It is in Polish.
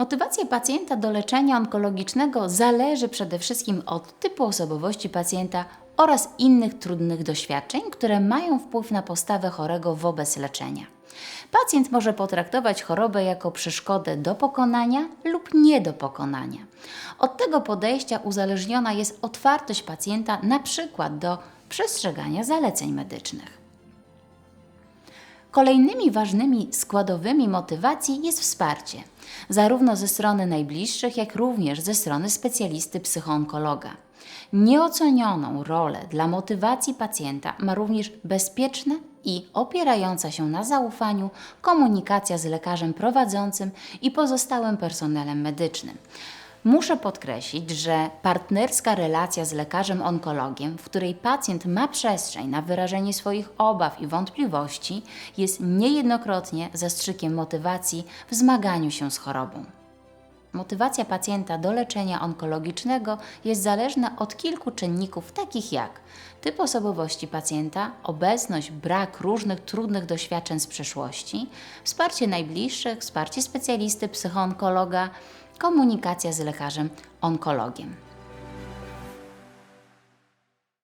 Motywacja pacjenta do leczenia onkologicznego zależy przede wszystkim od typu osobowości pacjenta oraz innych trudnych doświadczeń, które mają wpływ na postawę chorego wobec leczenia. Pacjent może potraktować chorobę jako przeszkodę do pokonania lub nie do pokonania. Od tego podejścia uzależniona jest otwartość pacjenta na przykład do przestrzegania zaleceń medycznych. Kolejnymi ważnymi składowymi motywacji jest wsparcie, zarówno ze strony najbliższych, jak również ze strony specjalisty psychoonkologa. Nieocenioną rolę dla motywacji pacjenta ma również bezpieczna i opierająca się na zaufaniu komunikacja z lekarzem prowadzącym i pozostałym personelem medycznym. Muszę podkreślić, że partnerska relacja z lekarzem onkologiem, w której pacjent ma przestrzeń na wyrażenie swoich obaw i wątpliwości, jest niejednokrotnie zastrzykiem motywacji w zmaganiu się z chorobą. Motywacja pacjenta do leczenia onkologicznego jest zależna od kilku czynników, takich jak typ osobowości pacjenta, obecność, brak różnych trudnych doświadczeń z przeszłości, wsparcie najbliższych, wsparcie specjalisty psychoonkologa, komunikacja z lekarzem onkologiem.